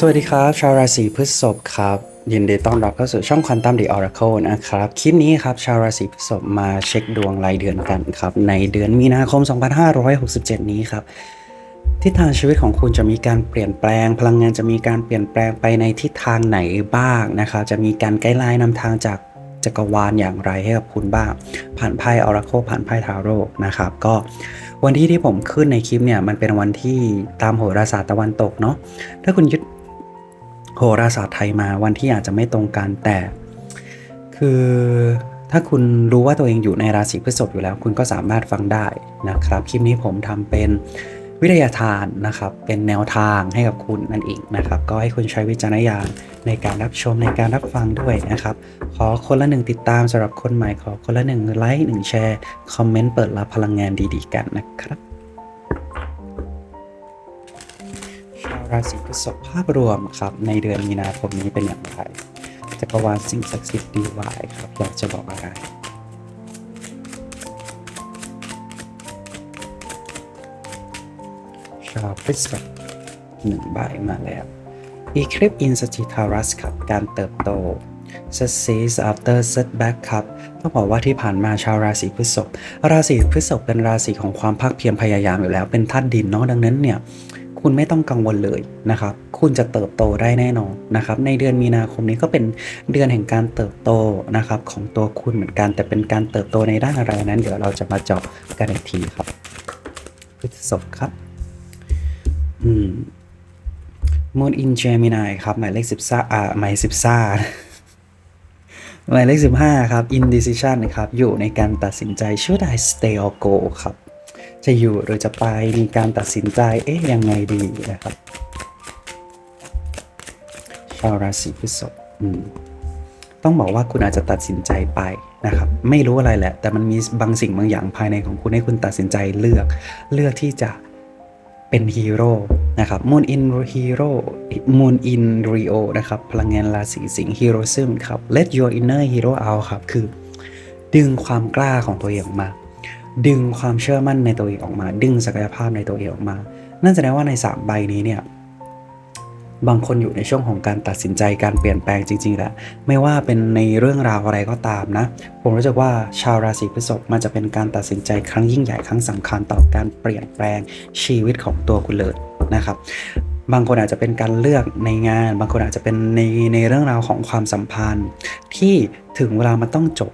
สวัสดีครับ ชาวราศีพฤษภครับ ยินดีต้อนรับเข้าสู่ช่องควันตัมดีออร์เคิลนะครับ คลิปนี้ครับ ชาวราศีพฤษภมาเช็คดวงรายเดือนกันครับ ในเดือนมีนาคม 2567 นี้ครับ ทิศทางชีวิตของคุณจะมีการเปลี่ยนแปลง พลังงานจะมีการเปลี่ยนแปลงไปในทิศทางไหนบ้างนะครับ จะมีการไกด์ไลน์นำทางจากจักรวาลอย่างไรให้กับคุณบ้าง ผ่านไพ่ออราโคผ่านไพ่ทาโร่นะครับก็วันที่ที่ผมขึ้นในคลิปเนี่ยมันเป็นวันที่ตามโหราศาสตร์ตะวันตกเนาะถ้าคุณยึด โหราศาสตร์ไทยมาวันที่อาจจะไม่ตรงกันแต่ คือถ้าคุณรู้ว่าตัวเองอยู่ในราศีพฤษภอยู่แล้ว คุณก็สามารถฟังได้นะครับคลิปนี้ผมทำเป็นวิทยาทานนะครับ เป็นแนวทางให้กับคุณนั่นเองนะครับ ก็ให้คุณใช้วิจารณญาณในการรับชมในการรับฟังด้วยนะครับ ขอคนละหนึ่งติดตามสำหรับคนใหม่ขอคนละหนึ่งไลค์หนึ่งแชร์คอมเมนต์เปิดรับพลังงานดีๆ กันนะครับ ราศีพฤษภภาพรวมครับ ในเดือนมีนาคมนี้เป็นอย่างไรจักรวาลสิ่งศักดิ์สิทธิ์ดีวายครับอยากจะบอกอะไรชาวพฤษภหนึ่งใบมาแล้ว Eclipse in Sagittarius ครับ การเติบโต Success after setback ครับต้องบอกว่าที่ผ่านมาชาวราศีพฤษภราศีพฤษภเป็นราศีของความภาคเพียรพยายามอยู่แล้วเป็นธาตุดินเนาะดังนั้นเนี่ย คุณไม่ต้องกังวลเลยนะครับ คุณจะเติบโตได้แน่นอนนะครับ ในเดือนมีนาคมนี้ก็เป็นเดือนแห่งการเติบโตนะครับของตัวคุณเหมือนกัน แต่เป็นการเติบโตในด้านอะไรนั้น เดี๋ยวเราจะมาเจาะกันอีกทีครับพฤษภครับ อืม Moon in Gemini ครับ หมายเลขสิบซ่าอ่าหมายสิบซ่าหมายเลขสิบห้าครับ indecision นะครับ อยู่ในการตัดสินใจ should I stay or go ครับ จะอยู่หรือจะไปมีการตัดสินใจเอ๊ะยังไงดีนะครับ ชาวราศีพฤษภต้องบอกว่าคุณอาจจะตัดสินใจไปนะครับ ไม่รู้อะไรแหละ แต่มันมีบางสิ่งบางอย่างภายในของคุณให้คุณตัดสินใจเลือก เลือกที่จะเป็นฮีโร่นะครับ Moon in Hero Moon in Rio นะครับพลังงานราศีสิงห์ Heroism ครับ Let your inner hero out ครับ คือ ดึงความกล้าของตัวเองออกมา ดึงความเชื่อมั่นในตัวเองออกมา ดึงศักยภาพในตัวเองออกมา นั่นแสดงว่าใน 3 ใบนี้เนี่ยบางคนอยู่ในช่วงของการตัดสินใจการเปลี่ยนแปลงจริงๆแหละไม่ว่าเป็นในเรื่องราวอะไรก็ตามนะ ผมรู้สึกว่าชาวราศีพฤษภมันจะเป็นการตัดสินใจครั้งยิ่งใหญ่ครั้งสำคัญต่อการเปลี่ยนแปลงชีวิตของตัวคุณเลยนะครับบางคนอาจจะเป็นการเลือกในงาน บางคนอาจจะเป็นในในเรื่องราวของความสัมพันธ์ ที่ถึงเวลามันต้องจบ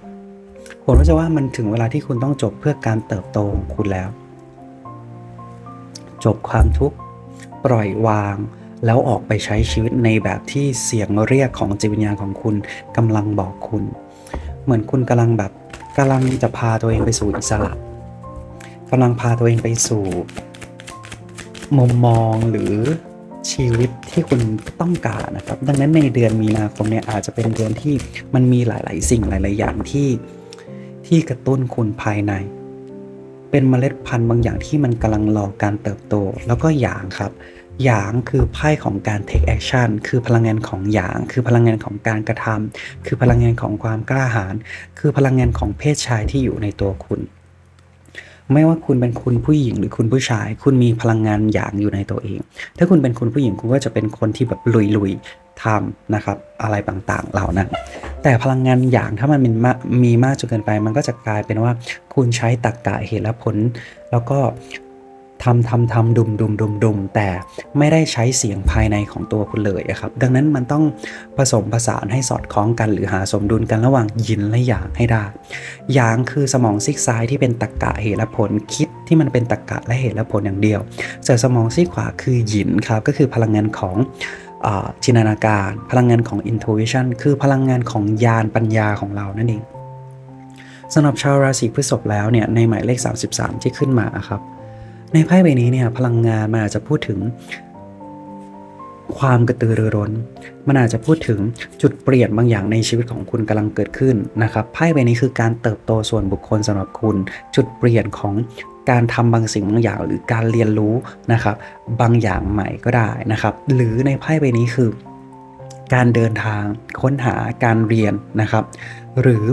ผมรู้สึกว่ามันถึงเวลาที่คุณต้องจบเพื่อการเติบโตของคุณแล้ว จบความทุกข์ปล่อยวาง แล้วออกไปใช้ชีวิตในแบบที่เสียงเรียกของจิตวิญญาณของคุณกำลังบอกคุณ เหมือนคุณกำลังแบบกำลังจะพาตัวเองไปสู่อิสระกำลังพาตัวเองไปสู่มุมมองหรือชีวิตที่คุณต้องการนะครับ ดังนั้นในเดือนมีนาคมเนี่ยอาจจะเป็นเดือนที่มันมีหลาย ๆ สิ่งหลาย ๆ อย่างที่ ที่กระตุ้นคุณภายใน เป็นเมล็ดพันธุ์บางอย่างที่มันกำลังรอการเติบโต แล้วก็หยางครับหยางคือไพ่ของการ take action คือพลังงานของหยาง คือพลังงานของการกระทำคือพลังงานของความกล้าหาญคือพลังงานของเพศชายที่อยู่ในตัวคุณ ไม่ว่าคุณเป็นคุณผู้หญิงหรือคุณผู้ชาย คุณมีพลังงานหยางอยู่ในตัวเอง ถ้าคุณเป็นคุณผู้หญิงคุณก็จะเป็นคนที่แบบลุย ทำนะครับอะไรต่างๆเหล่านั้น แต่พลังงานหยางถ้ามันมีมากมีมากจนเกินไป มันก็จะกลายเป็นว่าคุณใช้ตรรกกะเหตุและผล แล้วก็ทำทำทำดุมดุมดุมดุมแต่ไม่ได้ใช้เสียงภายในของตัวคุณเลยครับ ดังนั้นมันต้องผสมผสานให้สอดคล้องกันหรือหาสมดุลกันระหว่างยินและหยางให้ได้หยางคือสมองซีกซ้ายที่เป็นตรรกะเหตุและผลคิดที่มันเป็นตรรกะและเหตุและผลอย่างเดียวส่วนสมองซีกขวาคือหยินครับก็คือพลังงานของ จินตนาการ พลังงานของ intuition คือพลังงานของญาณปัญญาของเรานั่นเองสำหรับชาวราศีพฤษภแล้วเนี่ยในหมายเลข 33 ที่ขึ้นมาครับ ในไพ่ใบนี้เนี่ยพลังงานมันอาจจะพูดถึง ความกระตือรือร้น มันอาจจะพูดถึงจุดเปลี่ยนบางอย่างในชีวิตของคุณกำลังเกิดขึ้นนะครับไพ่ใบนี้คือการเติบโตส่วนบุคคลสำหรับคุณ จุดเปลี่ยนของ การทำบางสิ่งบางอย่างหรือการเรียนรู้นะครับบางอย่างใหม่ก็ได้นะครับ หรือในไพ่ใบนี้คือ การเดินทางค้นหาการเรียนนะครับ หรือ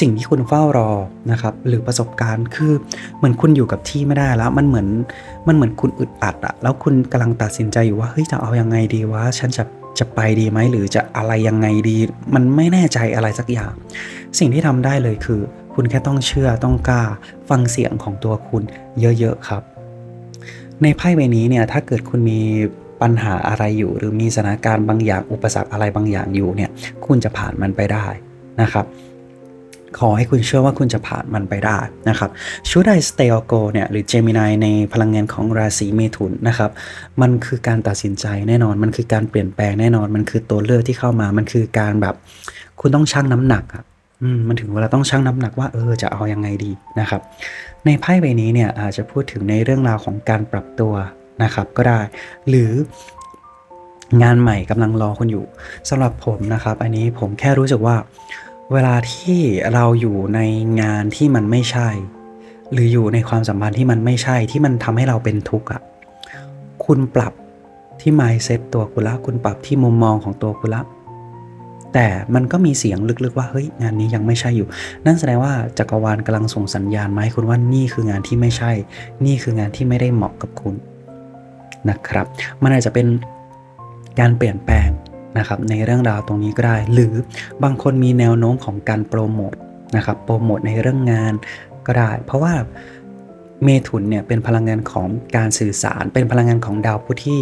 สิ่งที่คุณเฝ้ารอนะครับ หรือประสบการณ์คือเหมือนคุณอยู่กับที่ไม่ได้แล้วมันเหมือนมันเหมือนคุณอึดอัดอะแล้วคุณกำลังตัดสินใจอยู่ว่าเฮ้ยจะเอายังไงดีวะฉันจะจะไปดีไหมหรือจะอะไรยังไงดี มันไม่แน่ใจอะไรสักอย่าง สิ่งที่ทำได้เลยคือ คุณแค่ต้องเชื่อต้องกล้าฟังเสียงของตัวคุณเยอะๆครับ ในไพ่ใบนี้เนี่ยถ้าเกิดคุณมีปัญหาอะไรอยู่ หรือมีสถานการณ์บางอย่างอุปสรรคอะไรบางอย่างอยู่เนี่ยคุณจะผ่านมันไปได้นะครับขอให้คุณเชื่อว่าคุณจะผ่านมันไปได้นะครับชูไดสเตลโกเนี่ยหรือเจมินายในพลังงานของราศีเมถุนนะครับมันคือการตัดสินใจแน่นอน มันคือการเปลี่ยนแปลงแน่นอน มันคือตัวเลือกที่เข้ามา มันคือการแบบ คุณต้องชั่งน้ำหนักอะ มมันถึงเวลาต้องชั่งน้ำหนักว่าเออจะเอายังไงดีนะครับ ในไพ่ใบนี้เนี่ยอาจจะพูดถึงในเรื่องราวของการปรับตัวนะครับ ก็ได้ หรืองานใหม่กำลังรอคุณอยู่สำหรับผมนะครับ อันนี้ผมแค่รู้สึกว่า เวลาที่เราอยู่ในงานที่มันไม่ใช่ หรืออยู่ในความสัมพันธ์ที่มันไม่ใช่ที่มันทำให้เราเป็นทุกข์อะคุณปรับที่ mindset ตัวคุณละคุณปรับที่มุมมองของตัวคุณละ แต่มันก็มีเสียงลึกๆว่าเฮ้ยงานนี้ยังไม่ใช่อยู่ นั่นแสดงว่าจักรวาลกำลังส่งสัญญาณมาให้คุณว่านี่คืองานที่ไม่ใช่ นี่คืองานที่ไม่ได้เหมาะกับคุณนะครับ มันอาจจะเป็นการเปลี่ยนแปลงนะครับในเรื่องราวตรงนี้ก็ได้ หรือบางคนมีแนวโน้มของการโปรโมทนะครับโปรโมทในเรื่องงานก็ได้ เพราะว่าเมถุนเนี่ยเป็นพลังงานของการสื่อสาร เป็นพลังงานของดาวพุธที่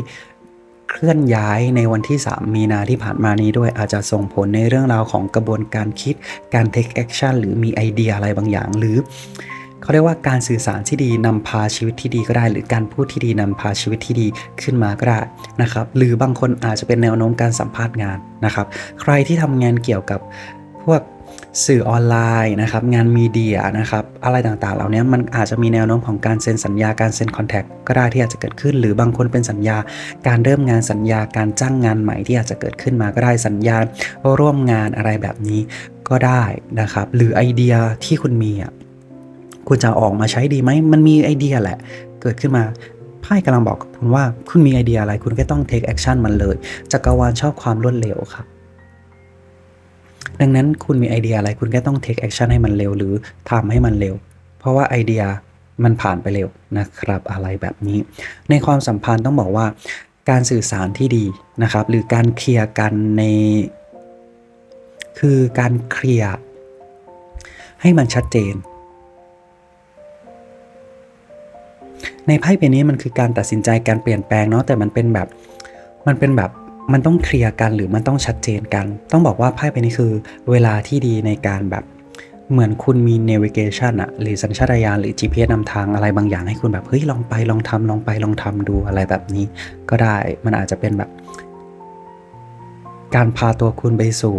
เคลื่อนย้ายในวันที่ 3 มีนาที่ผ่านมานี้ด้วยอาจจะส่งผลในเรื่องราวของกระบวนการคิด การ take action หรือมีไอเดียอะไรบางอย่าง หรือเขาเรียกว่าการสื่อสารที่ดีนำพาชีวิตที่ดีก็ได้ หรือการพูดที่ดีนำพาชีวิตที่ดีขึ้นมาก็ได้นะครับหรือบางคนอาจจะเป็นแนวโน้มการสัมภาษณ์งานนะครับ ใครที่ทำงานเกี่ยวกับพวก สื่อออนไลน์นะครับงานมีเดียนะครับอะไรต่างๆ เหล่านี้มันอาจจะมีแนวโน้มของการเซ็นสัญญาการเซ็นคอนแทคก็ได้ที่อาจจะเกิดขึ้น หรือบางคนเป็นสัญญาการเริ่มงานสัญญาการจ้างงานใหม่ที่อาจจะเกิดขึ้นมาก็ได้สัญญาร่วมงานอะไรแบบนี้ก็ได้นะครับ หรือไอเดียที่คุณมีอะคุณจะออกมาใช้ดีไหมมันมีไอเดียแหละ เกิดขึ้นมาไพ่กำลังบอกคุณว่าคุณมีไอเดียอะไรคุณก็ต้อง take action มันเลยจักรวาลชอบความรวดเร็วครับ ดังนั้นคุณมีไอเดียอะไรคุณก็ต้อง take action ให้มันเร็ว หรือทำให้มันเร็ว เพราะว่าไอเดียมันผ่านไปเร็วนะครับ อะไรแบบนี้ ในความสัมพันธ์ต้องบอกว่าการสื่อสารที่ดีนะครับ หรือการเคลียร์กันใน คือการเคลียร์ให้มันชัดเจน ในไพ่ใบนี้มันคือการตัดสินใจการเปลี่ยนแปลงเนาะแต่มันเป็นแบบมันเป็นแบบ มันต้องเคลียร์กันหรือมันต้องชัดเจนกัน ต้องบอกว่าไพ่ใบนี้คือ เวลาที่ดีในการแบบเหมือนคุณมี navigation อะหรือสัญชาตญาณหรือ GPS นำทางอะไรบางอย่างให้คุณแบบ เฮ้ย ลองไปลองทำลองไปลองทำดูอะไรแบบนี้ ก็ได้มันอาจจะเป็นแบบ การพาตัวคุณไปสู่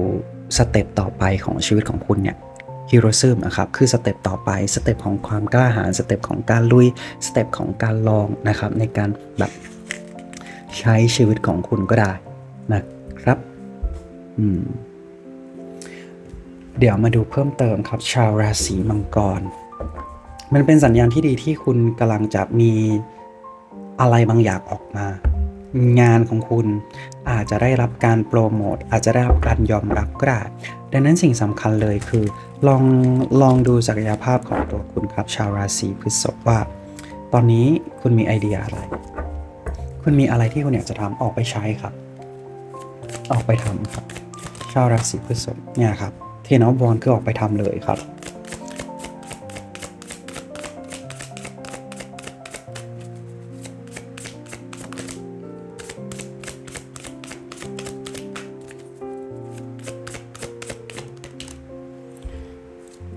สเต็ปต่อไปของชีวิตของคุณเนี่ยฮีโร่ซึมนะครับคือสเต็ปต่อไปสเต็ปของความกล้าหาญสเต็ปของการลุยสเต็ปของการลองนะครับในการแบบใช้ชีวิตของคุณก็ได้ นะครับอืมเดี๋ยวมาดูเพิ่มเติมครับ ชาวราศีมังกร มันเป็นสัญญาณที่ดีที่คุณกำลังจะมีอะไรบางอย่างออกมา งานของคุณอาจจะได้รับการโปรโมทอาจจะได้รับการยอมรับก็ได้ดังนั้นสิ่งสำคัญเลยคือ ลองลองดูศักยภาพของตัวคุณครับ ชาวราศีพฤษภว่า ตอนนี้คุณมีไอเดียอะไร คุณมีอะไรที่คุณอยากจะทำออกไปใช้ครับ ออกไปทำครับชาวราศีพฤษภเนี่ยครับเทนอฟบอลคือออกไปทำเลยครับ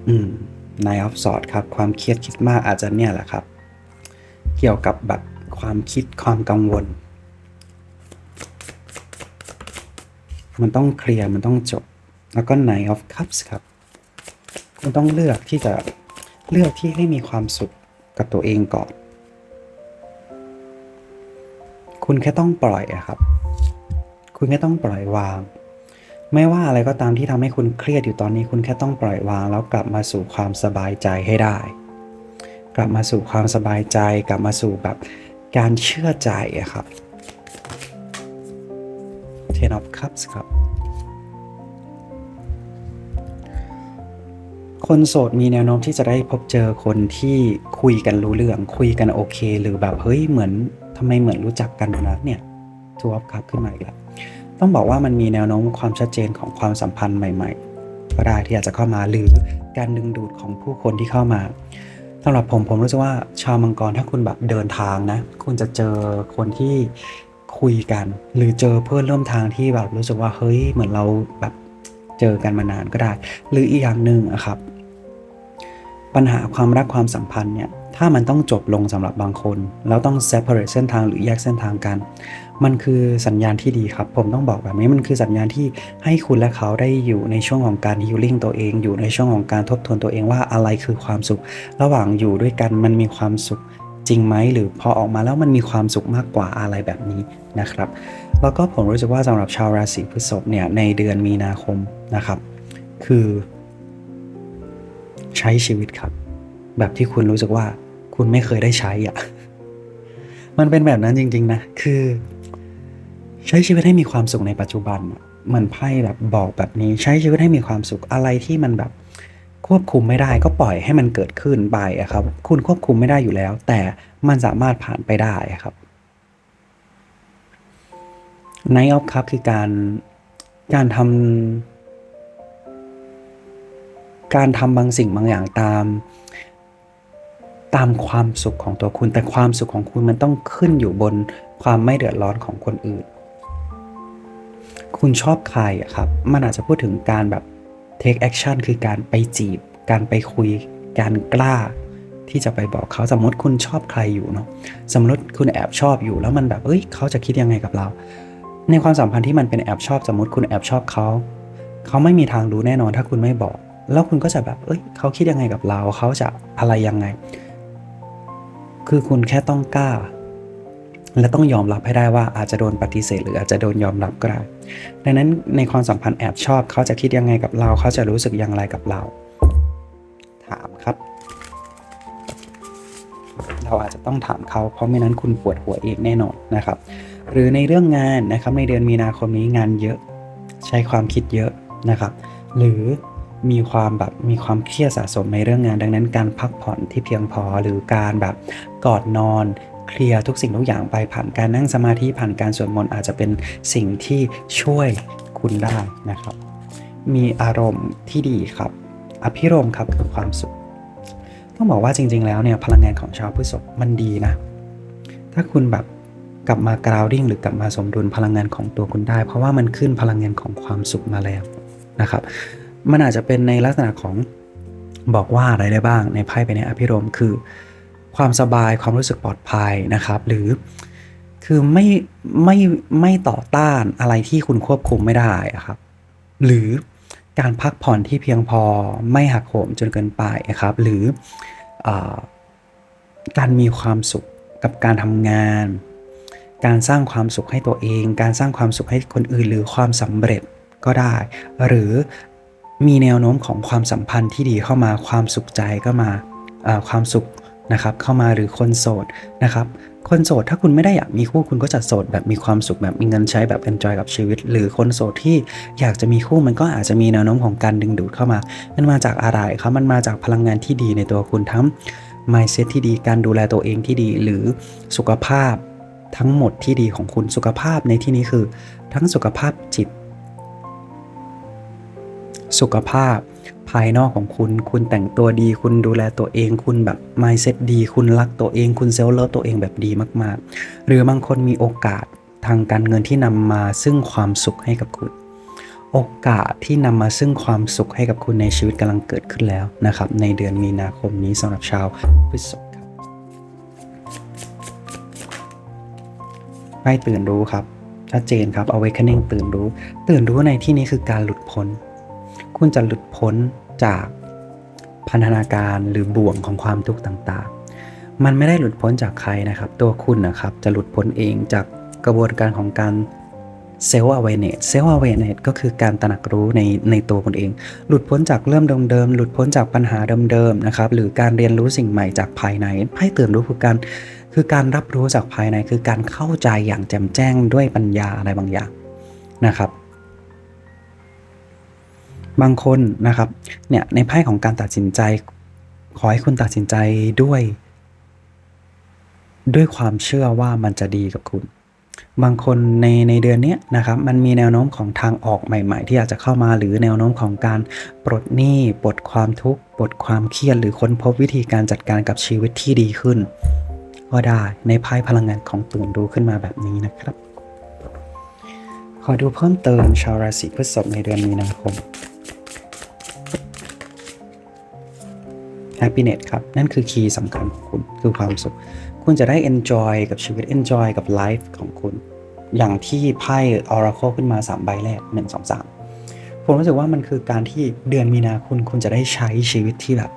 อืมนายออฟสอดครับ ความเครียดคิดมากอาจจะเนี่ยแหละครับ เกี่ยวกับแบบความคิดความกังวล มันต้องเคลียร์มันต้องจบ แล้วก็ Nine of Cups ครับ คุณต้องเลือกที่จะเลือกที่ให้มีความสุขกับตัวเองก่อน คุณแค่ต้องปล่อยอะครับ คุณแค่ต้องปล่อยวาง ไม่ว่าอะไรก็ตามที่ทำให้คุณเครียดอยู่ตอนนี้ คุณแค่ต้องปล่อยวาง แล้วกลับมาสู่ความสบายใจให้ได้ กลับมาสู่ความสบายใจ กลับมาสู่แบบการเชื่อใจอะครับ Ten of Cups ครับ คนโสดมีแนวโน้มที่จะได้พบเจอคนที่คุยกันรู้เรื่อง คุยกันโอเค หรือแบบเฮ้ยเหมือนทำไมเหมือนรู้จักกันนะเนี่ยทูออฟคัพขึ้นมาอีกแล้วต้องบอกว่ามันมีแนวโน้มความชัดเจนของความสัมพันธ์ใหม่ ๆ ก็ได้ที่อาจจะเข้ามาหรือการดึงดูดของผู้คนที่เข้ามาสำหรับผมผมรู้สึกว่าชาวมังกรถ้าคุณแบบเดินทางนะ คุณจะเจอคนที่ คุยกัน หรือเจอเพื่อนร่วมทางที่แบบรู้สึกว่าเฮ้ยเหมือนเราแบบเจอกันมานานก็ได้ หรืออีกอย่างหนึ่งอะครับ ปัญหาความรักความสัมพันธ์เนี่ยถ้ามันต้องจบลงสำหรับบางคน แล้วต้อง separate เส้นทางหรือแยกเส้นทางกัน มันคือสัญญาณที่ดีครับ ผมต้องบอกแบบนี้มันคือสัญญาณที่ให้คุณและเขาได้อยู่ในช่วงของการ healing ตัวเอง อยู่ในช่วงของการทบทวนตัวเองว่าอะไรคือความสุข ระหว่างอยู่ด้วยกันมันมีความสุข จริงไหมหรือพอออกมาแล้วมันมีความสุขมากกว่าอะไรแบบนี้นะครับ แล้วก็ผมรู้สึกว่าสำหรับชาวราศีพฤษภเนี่ยในเดือนมีนาคมนะครับ คือ ใช้ชีวิตครับ แบบที่คุณรู้สึกว่าคุณไม่เคยได้ใช้อะมันเป็นแบบนั้นจริง ๆ นะ คือ ใช้ชีวิตให้มีความสุขในปัจจุบันเหมือนไพ่แบบบอกแบบนี้ใช้ชีวิตให้มีความสุขอะไรที่มันแบบ ควบคุมไม่ได้ก็ปล่อยให้มันเกิดขึ้นไปอะครับ คุณควบคุมไม่ได้อยู่แล้ว แต่มันสามารถผ่านไปได้ครับ Night of Cup คือการการทำการทำบางสิ่งบางอย่างตาม ตามความสุขของตัวคุณ แต่ความสุขของคุณมันต้องขึ้นอยู่บนความไม่เดือดร้อนของคนอื่น คุณชอบใครอะครับ มันอาจจะพูดถึงการแบบ take action คือการไปจีบ การไปคุย การกล้า ที่จะไปบอกเขาสมมติคุณชอบใครอยู่เนาะสมมติคุณแอบชอบอยู่แล้วมันแบบเอ้ยเขาจะคิดยังไงกับเรา ในความสัมพันธ์ที่มันเป็นแอบชอบสมมติคุณแอบชอบเขาเขาไม่มีทางรู้แน่นอนถ้าคุณไม่บอก แล้วคุณก็จะแบบเอ้ยเขาคิดยังไงกับเราเขาจะอะไรยังไง คือคุณแค่ต้องกล้า และต้องยอมรับให้ได้ว่าอาจจะโดนปฏิเสธ หรืออาจจะโดนยอมรับก็ได้ ดังนั้นในความสัมพันธ์แอบชอบเขาจะคิดยังไงกับเรา เขาจะรู้สึกอย่างไรกับเรา ถามครับ เราอาจจะต้องถามเขาเพราะไม่นั้นคุณปวดหัวเองแน่นอนนะครับ หรือในเรื่องงานนะครับในเดือนมีนาคมนี้งานเยอะ ใช้ความคิดเยอะนะครับ หรือมีความแบบมีความเครียดสะสมในเรื่องงาน ดังนั้นการพักผ่อนที่เพียงพอหรือการแบบก่อนนอน เคลียร์ทุกสิ่งทุกอย่างไปผ่านการนั่งสมาธิผ่านการสวดมนต์อาจจะเป็นสิ่งที่ช่วยคุณได้นะครับ มีอารมณ์ที่ดีครับ อภิรมครับคือความสุข ต้องบอกว่าจริง ๆ แล้วเนี่ยพลังงานของชาวพฤษภมันดีนะ ถ้าคุณแบบกลับมากราวดิ้งหรือกลับมาสมดุลพลังงานของตัวคุณได้ เพราะว่ามันขึ้นพลังงานของความสุขมาแล้วนะครับ มันอาจจะเป็นในลักษณะของบอกว่าอะไรได้บ้างในไพ่ไปในอภิรมคือ ความสบายความรู้สึกปลอดภัยนะครับ หรือคือไม่ไม่ไม่ต่อต้านอะไรที่คุณควบคุมไม่ได้ครับ หรือการพักผ่อนที่เพียงพอไม่หักโหมจนเกินไปนะครับ หรืออการมีความสุขกับการทำงาน การสร้างความสุขให้ตัวเอง การสร้างความสุขให้คนอื่น หรือความสำเร็จก็ได้ หรือมีแนวโน้มของความสัมพันธ์ที่ดีเข้ามาความสุขใจก็มาความสุข นะครับเข้ามาหรือคนโสดนะครับคนโสดถ้าคุณไม่ได้อยากมีคู่คุณก็จะโสดแบบมีความสุขแบบมีเงินใช้แบบ enjoy กับชีวิต หรือคนโสดที่อยากจะมีคู่มันก็อาจจะมีแนวโน้มของการดึงดูดเข้ามา มันมาจากอะไรครับมันมาจากพลังงานที่ดีในตัวคุณทั้ง mindset ที่ดีการดูแลตัวเองที่ดี หรือสุขภาพทั้งหมดที่ดีของคุณสุขภาพในที่นี้คือ ทั้งสุขภาพจิต สุขภาพ ภายนอกของคุณ คุณแต่งตัวดี คุณดูแลตัวเอง คุณแบบ mindset ดี คุณรักตัวเอง คุณเซลล์เลิฟตัวเองแบบดีมาก ๆ หรือบางคนมีโอกาสทางการเงินที่นำมาซึ่งความสุขให้กับคุณ โอกาสที่นำมาซึ่งความสุขให้กับคุณในชีวิตกำลังเกิดขึ้นแล้วนะครับ ในเดือนมีนาคมนี้สำหรับชาวพฤษภครับไพ่ตื่นรู้ครับชัดเจนครับ awakening ตื่นรู้ ตื่นรู้ในที่นี้คือการหลุดพ้น คุณจะหลุดพ้นจากพันธนาการหรือบ่วงของความทุกข์ต่างๆ มันไม่ได้หลุดพ้นจากใครนะครับ ตัวคุณนะครับจะหลุดพ้นเองจากกระบวนการของการเซลล์อเวเนตเซลล์อเวเนตก็คือการตระหนักรู้ในในตัวคุณเอง หลุดพ้นจากเริ่มเดิมๆ หลุดพ้นจากปัญหาเดิมๆ นะครับ หรือการเรียนรู้สิ่งใหม่จากภายในให้ตื่นรู้คือการคือการรับรู้จากภายในคือการเข้าใจอย่างแจ่มแจ้งด้วยปัญญาอะไรบางอย่างนะครับ บางคนนะครับเนี่ยในไพ่ของการตัดสินใจ ขอให้คุณตัดสินใจด้วย ด้วยความเชื่อว่ามันจะดีกับคุณ บางคนในในเดือนเนี้ยนะครับ มันมีแนวโน้มของทางออกใหม่ ๆ ที่อาจจะเข้ามาหรือแนวโน้มของการปลดหนี้ปลดความทุกข์ปลดความเครียดหรือค้นพบวิธีการจัดการกับชีวิตที่ดีขึ้น ก็ได้ในไพ่พลังงานของตูนดูขึ้นมาแบบนี้นะครับขอดูเพิ่มเติมชาวราศีพฤษภในเดือนมีนาคม happiness ครับ นั่นคือคีย์สำคัญของคุณคือความสุข คุณจะได้ enjoy กับชีวิต enjoy กับ life ของคุณ อย่างที่ไพ่ oracle ขึ้นมา 3 ใบแรก 1 2 3 ผมรู้สึกว่ามันคือการที่เดือนมีนาคุณคุณจะได้ใช้ชีวิตที่แบบ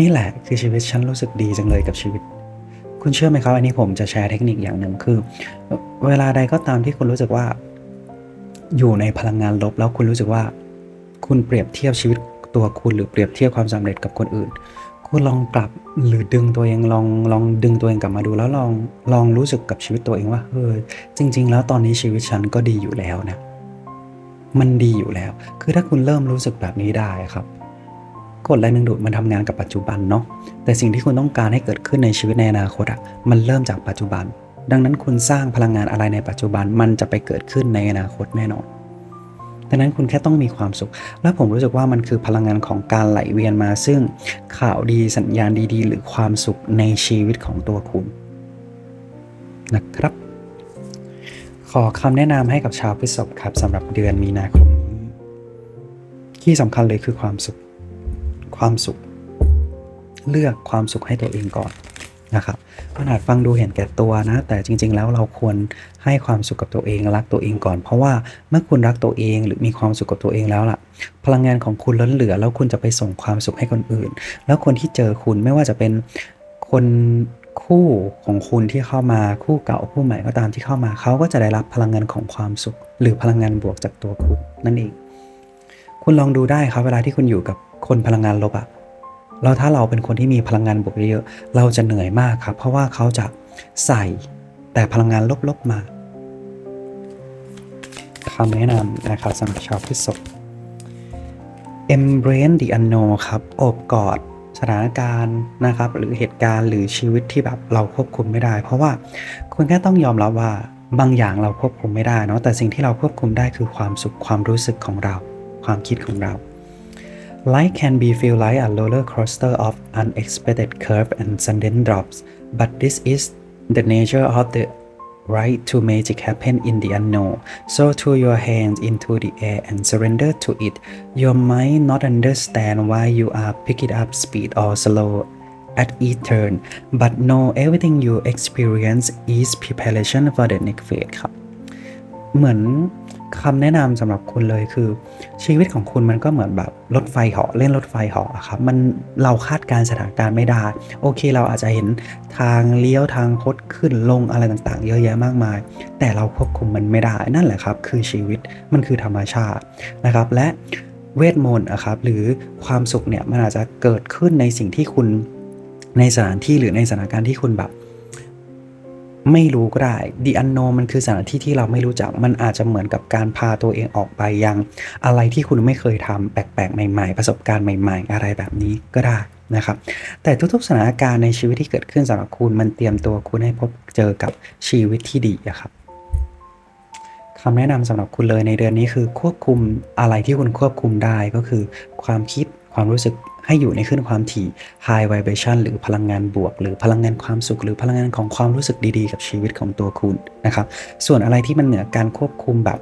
นี่แหละคือชีวิตฉันรู้สึกดีจังเลยกับชีวิต คุณเชื่อไหมครับ อันนี้ผมจะแชร์เทคนิคอย่างหนึ่งคือ เวลาใดก็ตามที่คุณรู้สึกว่า อยู่ในพลังงานลบแล้วคุณรู้สึกว่า คุณเปรียบเทียบชีวิต ตัวคุณหรือเปรียบเทียบความสำเร็จกับคนอื่น คุณลองกลับหรือดึงตัวเองลองลองดึงตัวเองกลับมาดูแล้วลองลองรู้สึกกับชีวิตตัวเองว่าเออจริง ๆ แล้วตอนนี้ชีวิตฉันก็ดีอยู่แล้วนะ มันดีอยู่แล้ว คือถ้าคุณเริ่มรู้สึกแบบนี้ได้ครับกฎแรงดึงดูดมันทำงานกับปัจจุบันเนาะแต่สิ่งที่คุณต้องการให้เกิดขึ้นในชีวิตในอนาคตอะ่ะมันเริ่มจากปัจจุบัน ดังนั้นคุณสร้างพลังงานอะไรในปัจจุบันมันจะไปเกิดขึ้นในอนาคตแน่นอน ดังนั้นคุณแค่ต้องมีความสุข และผมรู้สึกว่ามันคือพลังงานของการไหลเวียนมา ซึ่งข่าวดีสัญญาณดีๆ หรือความสุขในชีวิตของตัวคุณนะครับ ขอคำแนะนำให้กับชาวพฤษภครับสำหรับเดือนมีนาคมนี้ที่สำคัญเลยคือความสุข ความสุข เลือกความสุขให้ตัวเองก่อน นะครับมันอาจฟังดูเห็นแก่ตัวนะ แต่จริง ๆ แล้วเราควรให้ความสุขกับตัวเองรักตัวเองก่อน เพราะว่าเมื่อคุณรักตัวเองหรือมีความสุขกับตัวเองแล้วล่ะ พลังงานของคุณล้นเหลือ แล้วคุณจะไปส่งความสุขให้คนอื่น แล้วคนที่เจอคุณไม่ว่าจะเป็นคนคู่ของคุณที่เข้ามาคู่เก่าคู่ใหม่ก็ตามที่เข้ามาเขาก็จะได้รับพลังงานของความสุข หรือพลังงานบวกจากตัวคุณนั่นเอง คุณลองดูได้ครับเวลาที่คุณอยู่กับคนพลังงานลบอะ แล้วถ้าเราเป็นคนที่มีพลังงานบวกเยอะๆเราจะเหนื่อยมากครับ เพราะว่าเขาจะใส่แต่พลังงานลบๆมาคำแนะนำนะครับสำหรับชาวพฤษภ embrace the unknown ครับโอบกอดสถานการณ์นะครับ หรือเหตุการณ์หรือชีวิตที่แบบเราควบคุมไม่ได้ เพราะว่าคุณแค่ต้องยอมรับว่าบางอย่างเราควบคุมไม่ได้เนาะแต่สิ่งที่เราควบคุมได้คือความสุขความรู้สึกของเรา ความคิดของเรา Life can be feel like a roller coaster of unexpected curve and sudden drops, but this is the nature of the right to magic happen in the unknown. So throw your hands into the air and surrender to it. You might not understand why you are picking up speed or slow at each turn, but know everything you experience is preparation for the next phase ครับ เหมือน คำแนะนำสำหรับคุณเลยคือ ชีวิตของคุณมันก็เหมือนแบบรถไฟเหาะเล่นรถไฟเหาะครับมันเราคาดการสถานการณ์ไม่ได้ โอเค เราอาจจะเห็นทางเลี้ยวทางคดขึ้นลงอะไรต่างๆ เยอะแยะมากมาย แต่เราควบคุมมันไม่ได้นั่นแหละครับ คือชีวิตมันคือธรรมชาตินะครับ และเวทมนต์อะครับหรือความสุขเนี่ยมันอาจจะเกิดขึ้นในสิ่งที่คุณในสถานที่หรือในสถานการณ์ที่คุณแบบ ไม่รู้ก็ได้ The unknown มันคือสถานที่ที่เราไม่รู้จัก มันอาจจะเหมือนกับการพาตัวเองออกไปยัง อะไรที่คุณไม่เคยทำแปลกๆ ใหม่ ๆ ประสบการณ์ใหม่ ๆ อะไรแบบนี้ก็ได้นะครับ แต่ทุกๆสถานการณ์ในชีวิตที่เกิดขึ้นสำหรับคุณมันเตรียมตัวคุณให้พบเจอกับชีวิตที่ดีอะครับคำแนะนำสำหรับคุณเลยในเดือนนี้คือควบคุมอะไรที่คุณควบคุมได้ก็คือ ความคิด ความรู้สึกให้อยู่ในขึ้นความถี่ high vibration หรือพลังงานบวก หรือพลังงานความสุข หรือพลังงานของความรู้สึกดีๆ กับชีวิตของตัวคุณนะครับ ส่วนอะไรที่มันเหนือการควบคุมแบบ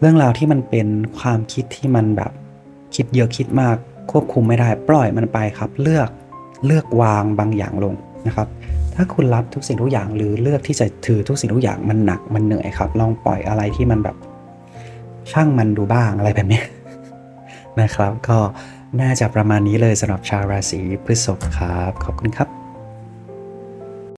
เรื่องราวที่มันเป็นความคิดที่มันแบบคิดเยอะคิดมากควบคุมไม่ได้ ปล่อยมันไปครับ เลือกเลือกวางบางอย่างลงนะครับ ถ้าคุณรับทุกสิ่งทุกอย่างหรือเลือกที่จะถือทุกสิ่งทุกอย่างมันหนักมันเหนื่อยครับ ลองปล่อยอะไรที่มันแบบช่างมันดูบ้างอะไรแบบนี้ นะครับ ก็น่าจะประมาณนี้เลยสำหรับชาวราศีพฤษภครับ ขอบคุณครับ